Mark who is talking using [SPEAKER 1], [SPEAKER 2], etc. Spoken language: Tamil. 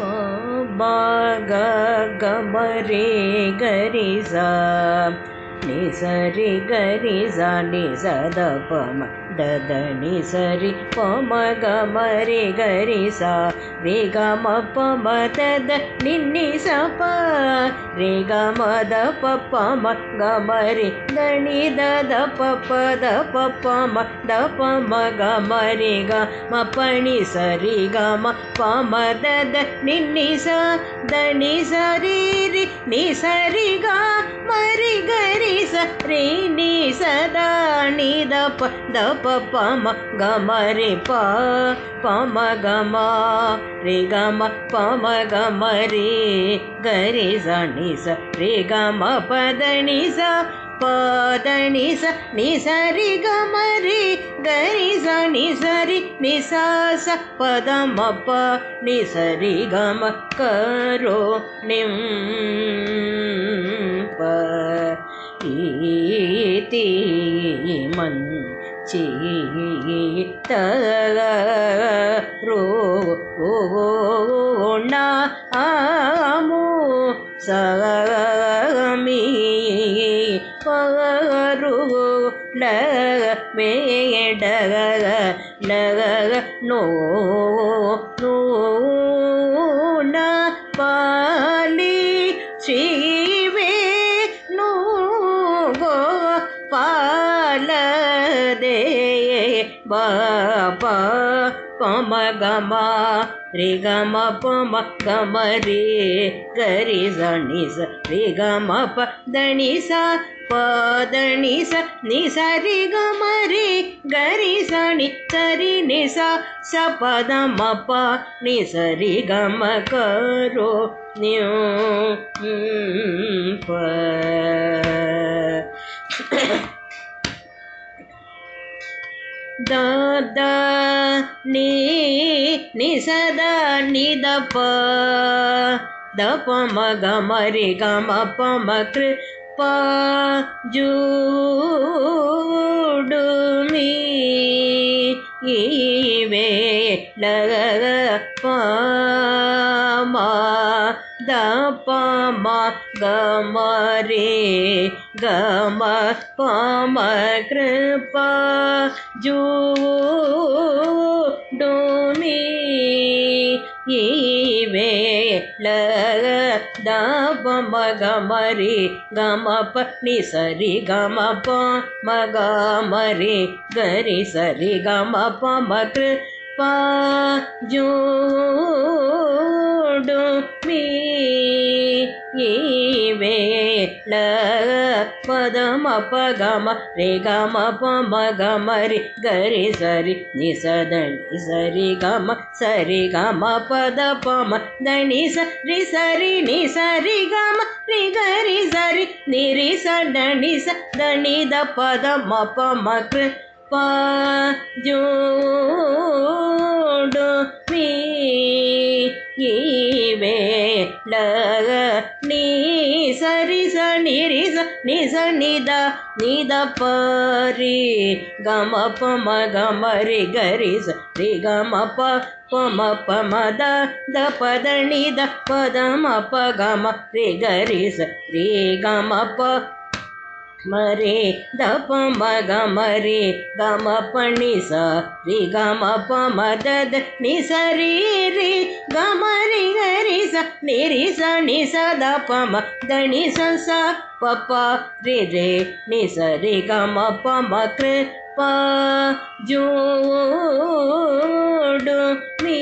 [SPEAKER 1] म गमरे गरिसा ನಿ ಸರಿ ಗರಿ ನಿ ಸದ ಪ ಮ ದ ನಿ ಸರಿ ಪ ಮ ಗ ಮ ರೆ ಗರಿ ಸಾ ರೇ ಗ ಮ ಪ ಮ ದ ದ ನಿ ನಿ ಸ ಪ ರಿ ಗ ಮ ದ ಪ ಪ ಮ ಗ ಮ ರೆ ದ ನಿ ದ ದ ಪ ಪ ದ ಪ ಪ ಮ ದ ಪ ಮ ಗ ಮ ರೆ ಗ ಮ ಪ ನಿ ಸರಿ ಗ ಮ ಪ ಮ ದ ದ ನಿ ನಿ ಸ ದ ನಿ ಸ ರಿ ರಿ ನಿ ಸರಿ ಗ ಮರಿ ಗರಿ रि सदा निदप दप पम गम रे प पम गम रे गम पम गम रे गरे सनि स रे गम पदनि स ಪ ದ ನಿ ಸ ನಿ ಸ ರಿ ಗ ಮ ರಿ ಗ ರಿ ಸ ನಿ ಸ ರಿ ನಿ ಸ ಸ ಪ ದ ಮ ಪ ನಿ ಸ ರಿ ಗ ಮ ಕ ರೋ ನಿಂ ಪ ಈತಿ ಮನ್ ಚಿ ತ ರೋ ಣ ಆಮು ಸ மேட நோ நோ பாலி ஸ்ரீ பாலதே பாபா ಶ್ರೀವೇ ನೋ ಗೋ ಪಾಲದೆ ಬಾಪ ಪಮ ಗಮ ರಿ ಗಮ ಪಮ ಗಮ ರೇ ಗರಿ ಸಣಿ ಸ ರಿ ಗಮ ಪ ದಣಿ ಸ ಪ ದಣಿ ಸ ನಿ ಸ ರಿ ಗಮ ರಿ ಗರಿ ಸಣಿ ಸರಿ ನಿ ಸ ಸ ಪದ ಮ ಪ ನಿ ಸ ರಿ ಗಮ ಕರೋ ನ್ಯೂ ಪ ದ ದ ನೀ ನಿ ಸದ ನಿ ದ ಪ ದ ಪ ಮ ಗ ಮ ರಿ த ப க ம ரே க ம ப ம கிருப ஜூ டோ நீ வேளக த ப ம க ம ரே க ம ப நி சரி க ம ப ரே க சரி க ம கிருப ஜூ கொடுமே. ஏவேட்ல பதம பகம ரே கம பம கமரி கரி சரி நி சதனி சரி கம சரி கம பத பம தனி சரி சரி நி சரி கம ரி கரி சரி நிரி சடனி சதனி த பதம பம கிரு பாஜோடு மீ. ஏ வேண்ட நீ சரிச நிரிச நிச நித நித பரி கம பம கம ரி கரிச ரி கம ப பம பம த த பத நித பத ம ப கம ரி கரிச ரி கம ப మరే దప మగ మరే గమ పణి స రి గమ ప మదద ని సరి రి గమ రి గరి స ని రి స ని స దప మ దని స స ప ప రి రే ని స రి గమ ప మ కృ ప జోడు మీ